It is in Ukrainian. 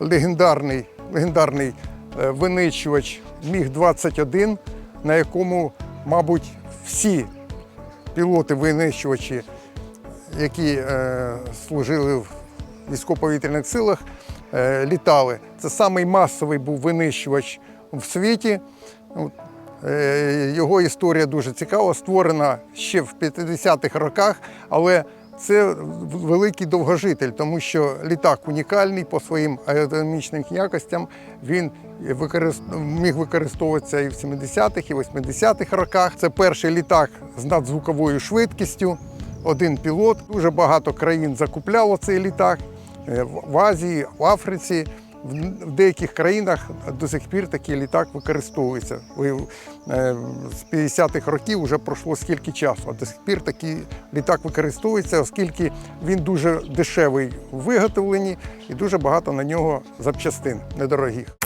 легендарний, легендарний е, винищувач Міг-21, на якому, мабуть, всі пілоти-винищувачі, які е, служили в військово-повітряних силах, е, літали. Це самий масовий був винищувач в світі. Е, Його історія дуже цікава, створена ще в 50-х роках, але це великий довгожитель, тому що літак унікальний по своїм аеродинамічним якостям. Він міг використовуватися і в 70-х, і 80-х роках. Це перший літак з надзвуковою швидкістю. Один пілот. Дуже багато країн закупляло цей літак Е, в Азії, в Африці. В деяких країнах до сих пір такий літак використовується. Е, З 50-х років вже пройшло скільки часу, а до сих пір такий літак використовується, оскільки він дуже дешевий в виготовленні і дуже багато на нього запчастин недорогих.